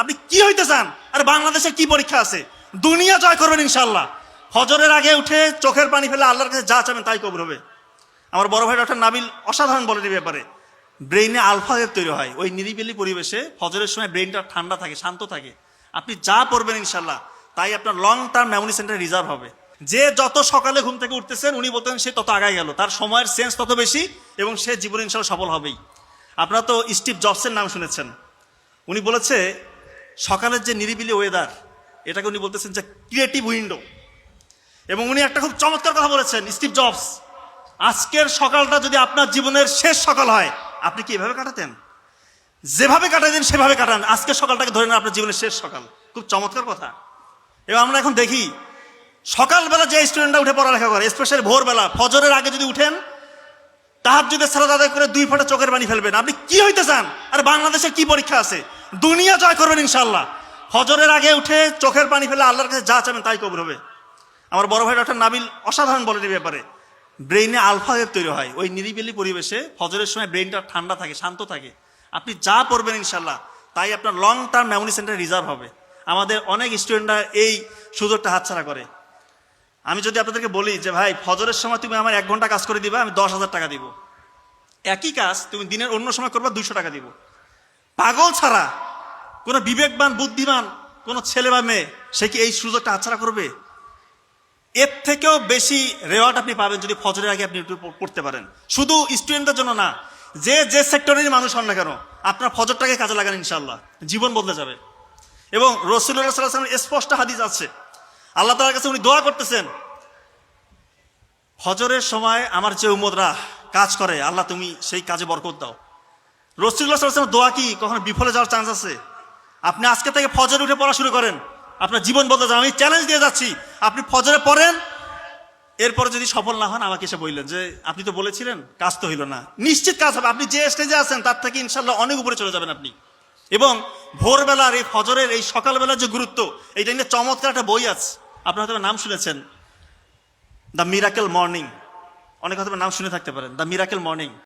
আপনি কি হইতে চান? আর বাংলাদেশে কি পরীক্ষা আছে? দুনিয়া জয় করবেন ইনশাল্লাহ হজরের আগে উঠে চোখের পানি ফেলে আল্লাহর কাছে যা চাবেন তাই কবর হবে। আমার বড় ভাই ডক্টর নাবিল অসাধারণ বলেন এই ব্যাপারে। ব্রেইনে আলফা ওয়েভ তৈরি হয়। ওই নিরিবিলি পরিবেশে ফজরের সময় ব্রেইনটা ঠান্ডা থাকে, শান্ত থাকে। আপনি যা পড়বেন ইনশাল্লাহ তাই আপনার long term memory center reserve হবে। যে যত সকালে ঘুম থেকে উঠতেছেন, উনি বলতেন সে তত আগায় গেল। তার সময়ের সেন্স তত বেশি এবং সে জীবনে ইনশাল্লাহ সফল হবেই। আপনারা তো স্টিভ জবসের নাম শুনেছেন। উনি বলেছে সকালের যে নিরিবিলি ওয়েদার এটাকে উনি বলতেছেন যে ক্রিয়েটিভ উইন্ডো এবং উনি একটা খুব চমৎকার কথা বলেছেন, স্টিভ জবস, আজকের সকালটা যদি আপনার জীবনের শেষ সকাল হয়, আপনি কি এভাবে কাটাতেন? যেভাবে কাটাতেন, সেভাবে কাটান। আজকের সকালটাকে ধরে নেন আপনার জীবনের শেষ সকাল। খুব চমৎকার কথা। এবং আমরা এখন দেখি, সকালবেলা যে স্টুডেন্টরা উঠে পড়ালেখা করে স্পেশালি ভোরবেলা, ফজরের আগে যদি উঠেন তাহার যদি সালাদ আদায় করে দুই ফোঁটা চোখের পানি ফেলবেন। আপনি কি হইতে চান? আর বাংলাদেশে কি পরীক্ষা আছে? দুনিয়া জয় করবেন ইনশাল্লাহ হজরের আগে উঠে চোখের পানি ফেলে আল্লাহর কাছে যা চাবেন তাই কবর হবে। আমার বড় ভাই ডক্টর নাবিল অসাধারণ বলেন এই ব্যাপারে। ব্রেইনে আলফা তৈরি হয়। ওই নিরিবিলি পরিবেশে ফজরের সময় ব্রেইনটা ঠান্ডা থাকে, শান্ত থাকে। আপনি যা পড়বেন ইনশাল্লাহ তাই আপনার long term memory center reserve হবে। আমাদের অনেক স্টুডেন্টরা এই সুযোগটা হাতছাড়া করে। আমি যদি আপনাদেরকে বলি যে, ভাই ফজরের সময় তুমি আমার এক ঘণ্টা কাজ করে দিবা, আমি দশ হাজার টাকা দিব। একই কাজ তুমি দিনের অন্য সময় করবা দুশো টাকা দিব। পাগল ছাড়া কোনো বিবেকবান, বুদ্ধিমান কোনো ছেলে বা মেয়ে, সে কি এই সুযোগটা হাতছাড়া করবে? এর থেকেও বেশি রেওয়ার্ড আপনি পাবেন যদি ফজরের আগে আপনি একটু পড়তে পারেন। শুধু স্টুডেন্টদের জন্য না, যে যে সেক্টরেরই মানুষ হন না কেন, আপনার ফজরটাকে কাজে লাগান ইনশাল্লাহ জীবন বদলে যাবে। এবং রসুল্লাহ সাল্লাহ স্পষ্ট হাদিস আছে। আল্লাহ তালার কাছে উনি দোয়া করতেছেন, ফজরের সময় আমার যে উমদরা কাজ করে, আল্লাহ তুমি সেই কাজে বরকত দাও। রসুল্লাহ দোয়া কি? কখনো বিফলে যাওয়ার চান্স আছে? আপনি আজকে থেকে ফজর উঠে পড়া শুরু করেন। আপনার জীবন বদলে যাবে। আমি চ্যালেঞ্জ দিয়ে যাচ্ছি। আপনি ফজরে পড়েন। এরপরে যদি সফল না হন, আমাকে এসে বললেন যে, আপনি তো বলেছিলেন, কাজ তো হইল না। নিশ্চিত কাজ হবে। আপনি যে স্টেজে আছেন, তার থেকে ইনশাল্লাহ অনেক উপরে চলে যাবেন আপনি। এবং ভোরবেলার এই ফজরের এই সকালবেলার যে গুরুত্ব, এইটা নিয়ে চমৎকার একটা বই আছে। আপনার হয়তো নাম শুনেছেন। The Miracle Morning. অনেক হয়তো নাম শুনে থাকতে পারেন। The Miracle Morning.